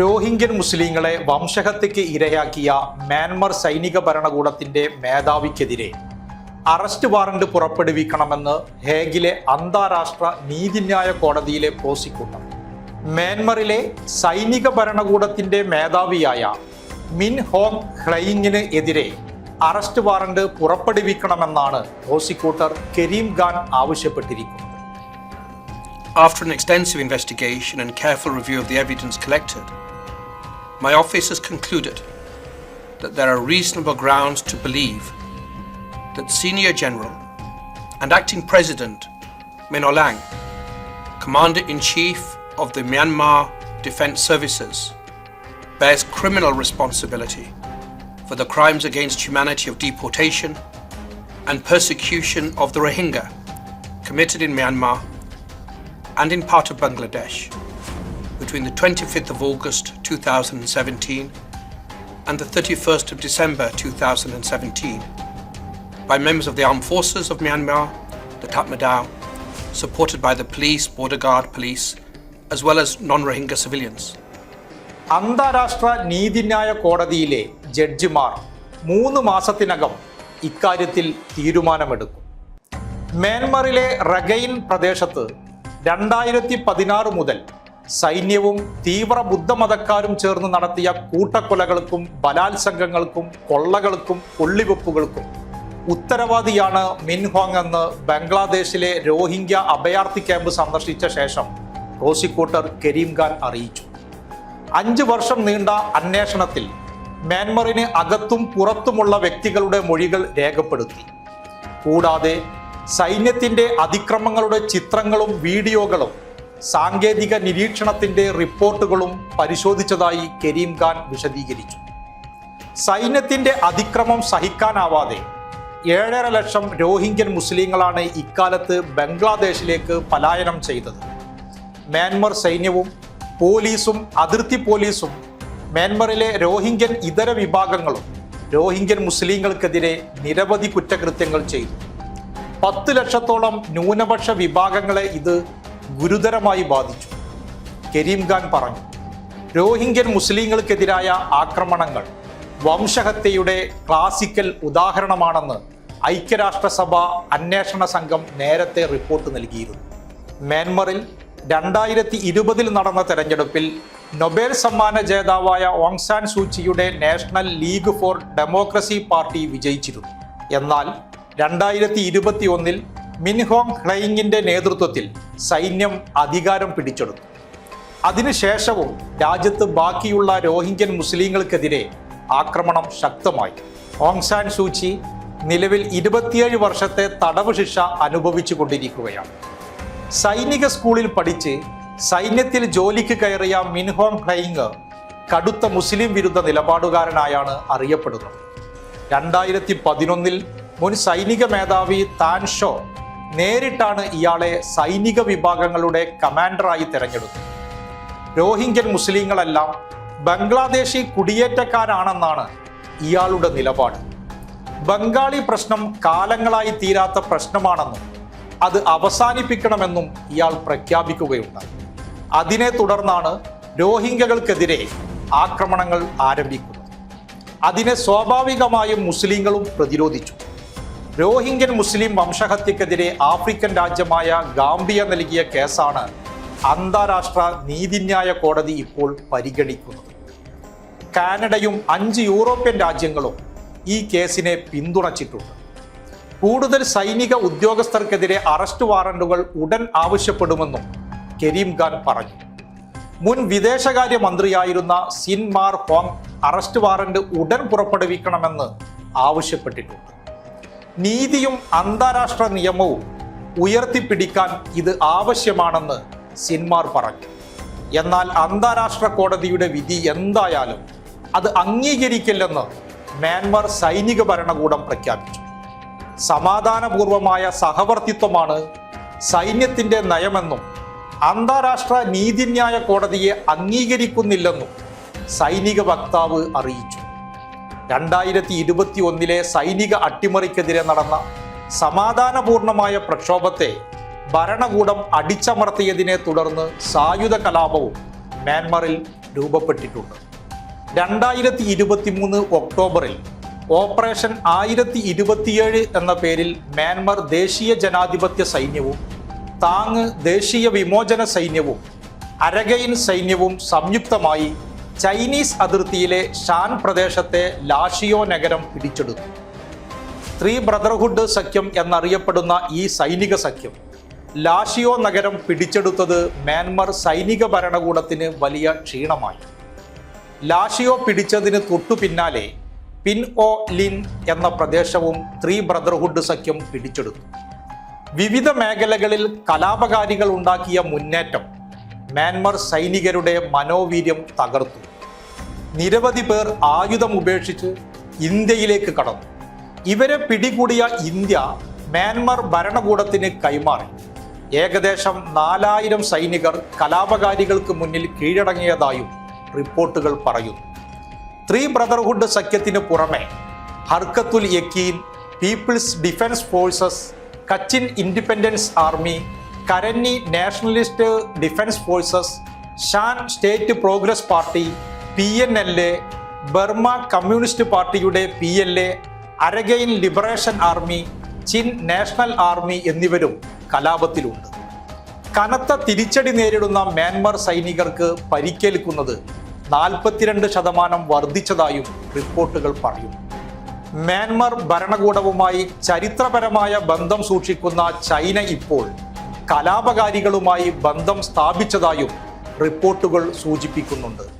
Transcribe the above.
Rohingyan മുസ്ലിങ്ങളെ വംശഹത്യക്ക് ഇരയാക്കിയ Myanmar സൈനിക ഭരണകൂടത്തിന്റെ മേധാവിക്കെതിരെ അറസ്റ്റ് വാറണ്ട് പുറപ്പെടുവിക്കണമെന്ന് ഹേഗിലെ അന്താരാഷ്ട്ര നീതിന്യായ കോടതിയിലെ പ്രോസിക്യൂട്ടർ. മ്യാൻമറിലെ സൈനിക ഭരണകൂടത്തിന്റെ മേധാവിയായ മിൻ ഹോങ് ഹ്ലയിങ്ങിന് എതിരെ അറസ്റ്റ് വാറണ്ട് പുറപ്പെടുവിക്കണമെന്നാണ് പ്രോസിക്യൂട്ടർ കരീം ഖാൻ ആവശ്യപ്പെട്ടിരിക്കുന്നത്. After an extensive investigation and careful review of the evidence collected, my office has concluded that there are reasonable grounds to believe that Senior General and Acting President Min Aung, Commander in Chief of the Myanmar Defense Services, bears criminal responsibility for the crimes against humanity of deportation and persecution of the Rohingya committed in Myanmar and in part of Bangladesh between the 25th of August 2017 and the 31st of December 2017 by members of the Armed Forces of Myanmar, the Tatmadaw, supported by the police, border guard police, as well as non Rohingya civilians. അന്താരാഷ്ട്ര നീതിന്യായ കോടതിയിലെ ജഡ്ജിമാർ മൂന്ന് മാസത്തിനകം ഇക്കാര്യത്തിൽ തീരുമാനമെടുക്കും മ്യാൻമറിലെ റഗൈൻ പ്രദേശത്ത് രണ്ടായിരത്തി പതിനാറ് മുതൽ സൈന്യവും തീവ്ര ബുദ്ധമതക്കാരും ചേർന്ന് നടത്തിയ കൂട്ടക്കൊലകൾക്കും ബലാത്സംഗങ്ങൾക്കും കൊള്ളകൾക്കും കൊള്ളിവെപ്പുകൾക്കും ഉത്തരവാദിയാണ് മിൻഹോങ് എന്ന് ബംഗ്ലാദേശിലെ രോഹിംഗ്യ അഭയാർത്ഥി ക്യാമ്പ് സന്ദർശിച്ച ശേഷം പ്രോസിക്യൂട്ടർ കരീം ഖാൻ അറിയിച്ചു. അഞ്ച് വർഷം നീണ്ട അന്വേഷണത്തിൽ മ്യാൻമറിന് അകത്തും പുറത്തുമുള്ള വ്യക്തികളുടെ മൊഴികൾ രേഖപ്പെടുത്തി. കൂടാതെ സൈന്യത്തിന്റെ അതിക്രമങ്ങളുടെ ചിത്രങ്ങളും വീഡിയോകളും സാങ്കേതിക നിരീക്ഷണത്തിന്റെ റിപ്പോർട്ടുകളും പരിശോധിച്ചതായി കരീം ഖാൻ വിശദീകരിച്ചു. സൈന്യത്തിന്റെ അതിക്രമം സഹിക്കാനാവാതെ ഏഴര ലക്ഷം രോഹിംഗ്യൻ മുസ്ലിങ്ങളാണ് ഇക്കാലത്ത് ബംഗ്ലാദേശിലേക്ക് പലായനം ചെയ്തത്. മ്യാൻമർ സൈന്യവും പോലീസും അതിർത്തി പോലീസും മ്യാൻമറിലെ രോഹിംഗ്യൻ ഇതര വിഭാഗങ്ങളും രോഹിംഗ്യൻ മുസ്ലിങ്ങൾക്കെതിരെ നിരവധി കുറ്റകൃത്യങ്ങൾ ചെയ്തു. പത്ത് ലക്ഷത്തോളം ന്യൂനപക്ഷ വിഭാഗങ്ങളെ ഇത് ഗുരുതരമായി ബാധിച്ചു. കരീം ഖാൻ പറഞ്ഞു രോഹിംഗ്യൻ മുസ്ലിങ്ങൾക്കെതിരായ ആക്രമണങ്ങൾ വംശഹത്യയുടെ ക്ലാസിക്കൽ ഉദാഹരണമാണെന്ന് ഐക്യരാഷ്ട്രസഭ അന്വേഷണ സംഘം നേരത്തെ റിപ്പോർട്ട് നൽകിയിരുന്നു. മ്യാൻമറിൽ രണ്ടായിരത്തി ഇരുപതിൽ നടന്ന തെരഞ്ഞെടുപ്പിൽ നൊബേൽ സമ്മാന ജേതാവായ Aung San സൂചിയുടെ National League for Democracy party വിജയിച്ചിരുന്നു. എന്നാൽ രണ്ടായിരത്തി ഇരുപത്തി ഒന്നിൽ മിൻഹോങ് ഹ്ലൈങ്ങിന്റെ നേതൃത്വത്തിൽ സൈന്യം അധികാരം പിടിച്ചെടുത്തു. അതിനുശേഷവും രാജ്യത്ത് ബാക്കിയുള്ള രോഹിംഗ്യൻ മുസ്ലിങ്ങൾക്കെതിരെ ആക്രമണം ശക്തമായി. ഓങ്സാൻ സൂചി നിലവിൽ ഇരുപത്തിയേഴ് വർഷത്തെ തടവ് ശിക്ഷ അനുഭവിച്ചു കൊണ്ടിരിക്കുകയാണ്. സൈനിക സ്കൂളിൽ പഠിച്ച് സൈന്യത്തിൽ ജോലിക്ക് കയറിയ മിൻഹോങ് ഹ്ലൈങ് കടുത്ത മുസ്ലിം വിരുദ്ധ നിലപാടുകാരനായാണ് അറിയപ്പെടുന്നത്. രണ്ടായിരത്തി പതിനൊന്നിൽ മുൻ സൈനിക മേധാവി താൻ ഷോ നേരിട്ടാണ് ഇയാളെ സൈനിക വിഭാഗങ്ങളുടെ കമാൻഡറായി തെരഞ്ഞെടുത്തത്. രോഹിംഗ്യൻ മുസ്ലിങ്ങളെല്ലാം ബംഗ്ലാദേശി കുടിയേറ്റക്കാരാണെന്നാണ് ഇയാളുടെ നിലപാട്. ബംഗാളി പ്രശ്നം കാലങ്ങളായി തീരാത്ത പ്രശ്നമാണെന്നും അത് അവസാനിപ്പിക്കണമെന്നും ഇയാൾ പ്രഖ്യാപിക്കുകയുണ്ടായി. അതിനെ തുടർന്നാണ് രോഹിംഗ്യകൾക്കെതിരെ ആക്രമണങ്ങൾ ആരംഭിക്കുന്നത്. അതിനെ സ്വാഭാവികമായും മുസ്ലിങ്ങളും പ്രതിരോധിച്ചു. രോഹിംഗ്യൻ മുസ്ലിം വംശഹത്യക്കെതിരെ ആഫ്രിക്കൻ രാജ്യമായ ഗാംബിയ നൽകിയ കേസാണ് അന്താരാഷ്ട്ര നീതിന്യായ കോടതി ഇപ്പോൾ പരിഗണിക്കുന്നത്. കാനഡയും അഞ്ച് യൂറോപ്യൻ രാജ്യങ്ങളും ഈ കേസിനെ പിന്തുണച്ചിട്ടുണ്ട്. കൂടുതൽ സൈനിക ഉദ്യോഗസ്ഥർക്കെതിരെ അറസ്റ്റ് വാറണ്ടുകൾ ഉടൻ ആവശ്യപ്പെടുമെന്നും കരീം ഖാൻ പറഞ്ഞു. മുൻ വിദേശകാര്യ മന്ത്രിയായിരുന്ന സിൻമാർ ഹോങ് അറസ്റ്റ് വാറണ്ട് ഉടൻ പുറപ്പെടുവിക്കണമെന്ന് ആവശ്യപ്പെട്ടിട്ടുണ്ട്. നീതിയും അന്താരാഷ്ട്ര നിയമവും ഉയർത്തിപ്പിടിക്കാൻ ഇത് ആവശ്യമാണെന്ന് സിൻമാർ പറഞ്ഞു. എന്നാൽ അന്താരാഷ്ട്ര കോടതിയുടെ വിധി എന്തായാലും അത് അംഗീകരിക്കില്ലെന്ന് മ്യാൻമർ സൈനിക ഭരണകൂടം പ്രഖ്യാപിച്ചു. സമാധാനപൂർവമായ സഹവർത്തിത്വമാണ് സൈന്യത്തിന്റെ നയമെന്നും അന്താരാഷ്ട്ര നീതിന്യായ കോടതിയെ അംഗീകരിക്കുന്നില്ലെന്നും സൈനിക വക്താവ് അറിയിച്ചു. രണ്ടായിരത്തി ഇരുപത്തി ഒന്നിലെ സൈനിക അട്ടിമറിക്കെതിരെ നടന്ന സമാധാനപൂർണമായ പ്രക്ഷോഭത്തെ ഭരണകൂടം അടിച്ചമർത്തിയതിനെ തുടർന്ന് സായുധ കലാപവും മ്യാൻമറിൽ രൂപപ്പെട്ടിട്ടുണ്ട്. രണ്ടായിരത്തി ഇരുപത്തി മൂന്ന് ഒക്ടോബറിൽ ഓപ്പറേഷൻ ആയിരത്തി ഇരുപത്തിയേഴ് എന്ന പേരിൽ മ്യാൻമർ ദേശീയ ജനാധിപത്യ സൈന്യവും താങ് ദേശീയ വിമോചന സൈന്യവും അരഗൈൻ സൈന്യവും സംയുക്തമായി ചൈനീസ് അതിർത്തിയിലെ ഷാൻ പ്രദേശത്തെ ലാഷിയോ നഗരം പിടിച്ചെടുത്തു. സ്ത്രീ ബ്രദർഹുഡ് സഖ്യം എന്നറിയപ്പെടുന്ന ഈ സൈനിക സഖ്യം ലാഷിയോ നഗരം പിടിച്ചെടുത്തത് മ്യാൻമർ സൈനിക ഭരണകൂടത്തിന് വലിയ ക്ഷീണമായി. ലാഷിയോ പിടിച്ചതിന് തൊട്ടു പിന്നാലെ പിൻ ഒ ലിൻ എന്ന പ്രദേശവും സ്ത്രീ ബ്രദർഹുഡ് സഖ്യം പിടിച്ചെടുത്തു. വിവിധ മേഖലകളിൽ കലാപകാരികൾ ഉണ്ടാക്കിയ മുന്നേറ്റം മ്യാൻമർ സൈനികരുടെ മനോവീര്യം തകർത്തു. നിരവധി പേർ ആയുധം ഉപേക്ഷിച്ച് ഇന്ത്യയിലേക്ക് കടന്നു. ഇവരെ പിടികൂടിയ ഇന്ത്യ മ്യാൻമർ ഭരണകൂടത്തിന് കൈമാറി. ഏകദേശം നാലായിരം സൈനികർ കലാപകാരികൾക്ക് മുന്നിൽ കീഴടങ്ങിയതായും റിപ്പോർട്ടുകൾ പറയുന്നു. ത്രീ ബ്രദർഹുഡ് സഖ്യത്തിന് പുറമെ Harkatul യക്കീൻ People's Defence Forces Kachin Independence Army Karenni Nationalist Defence Forces Shan State Progress Party P N L A Burma Communist പാർട്ടിയുടെ P L A Arakan Liberation Army Chin National Army എന്നിവരും കലാപത്തിലുണ്ട്. കനത്ത തിരിച്ചടി നേരിടുന്ന Myanmar സൈനികർക്ക് പരിക്കേൽക്കുന്നത് നാൽപ്പത്തിരണ്ട് ശതമാനം വർദ്ധിച്ചതായും റിപ്പോർട്ടുകൾ പറയുന്നു. മ്യാൻമർ ഭരണകൂടവുമായി ചരിത്രപരമായ ബന്ധം സൂക്ഷിക്കുന്ന ചൈന ഇപ്പോൾ കലാപകാരികളുമായി ബന്ധം സ്ഥാപിച്ചതായും റിപ്പോർട്ടുകൾ സൂചിപ്പിക്കുന്നുണ്ട്.